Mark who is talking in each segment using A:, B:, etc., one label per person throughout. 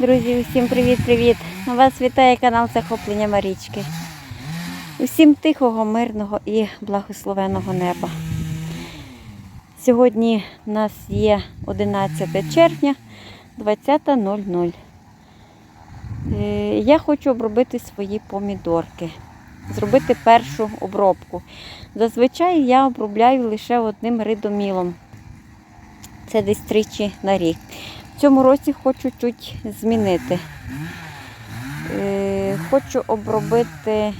A: Друзі, усім привіт-привіт! Вас вітає канал Захоплення Марічки. Усім тихого, мирного і благословеного неба. Сьогодні у нас є 11 червня 20.00. Е, Я хочу обробити свої помідорки, зробити першу обробку. Зазвичай я обробляю лише одним ридомілом. Це десь тричі на рік. В цьому році хочу чуть змінити. Е, Хочу обробити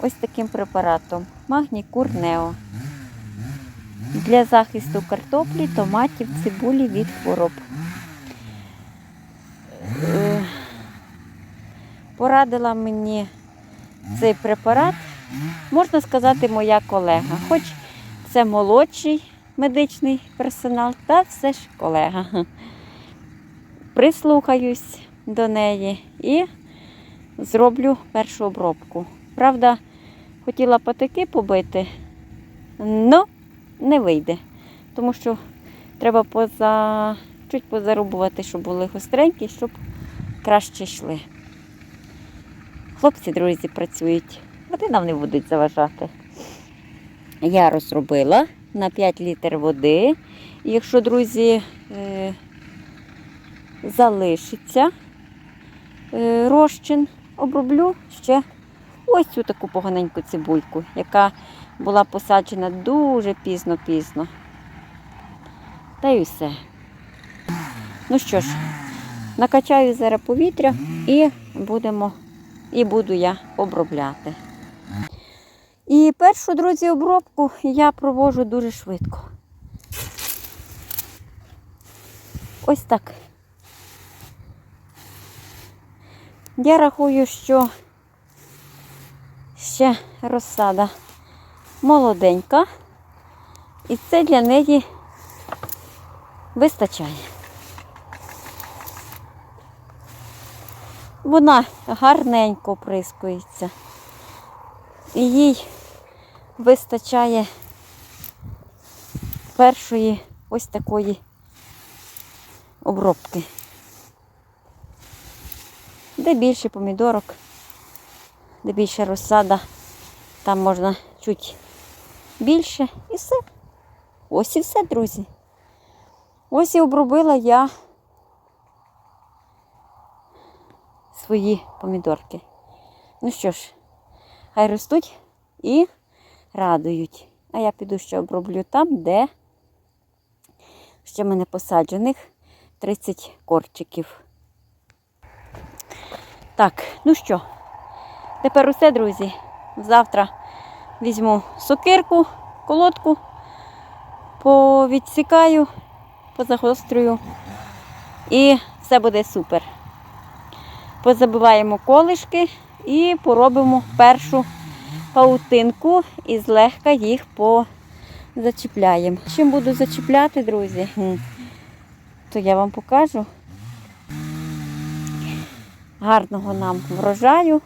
A: ось таким препаратом Магній Курнео для захисту картоплі, томатів, цибулі від хвороб. Е, Порадила мені цей препарат, можна сказати, моя колега. Хоч це молодший медичний персонал, та все ж колега. Прислухаюсь до неї і зроблю першу обробку. Правда, хотіла патики побити, але не вийде, тому що треба поза... чуть позарубувати, щоб були гостренькі, щоб краще йшли. Хлопці, друзі, працюють, вони нам не будуть заважати. Я розробила на 5 літр води. Якщо, друзі, е, залишиться е, розчин, оброблю ще ось цю таку поганеньку цибульку, яка була посаджена дуже пізно-пізно. Та й все. Ну що ж, накачаю зараз повітря і будемо, і буду я обробляти. І першу, друзі, обробку я проводжу дуже швидко. Ось так. Я рахую, що ще розсада молоденька, і це для неї вистачає. Вона гарненько прискується. І їй вистачає першої ось такої обробки. Де більше помідорок, де більше розсада, там можна чуть більше і все. Ось і все, друзі. Ось і обробила я свої помідорки. Ну що ж, хай ростуть і радують. А я піду ще оброблю там, де ще в мене посаджених 30 корчиків. Так, ну що, тепер усе, друзі. Завтра візьму сокирку, колодку, повідсікаю, позагострюю і все буде супер. Позабиваємо колишки і поробимо першу паутинку і злегка їх позачіпляємо. Чим буду зачіпляти, друзі, то я вам покажу. Гарного нам врожаю.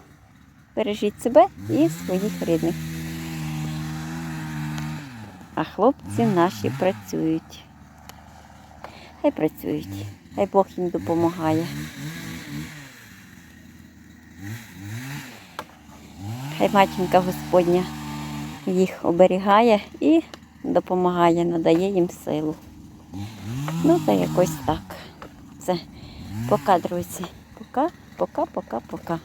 A: Бережіть себе і своїх рідних. А хлопці наші працюють. Хай працюють. Хай Бог їм допомагає. Хай матінка Господня їх оберігає і допомагає, надає їм силу. Ну, та якось так. Все. Пока, друзі. Пока, пока, пока, пока.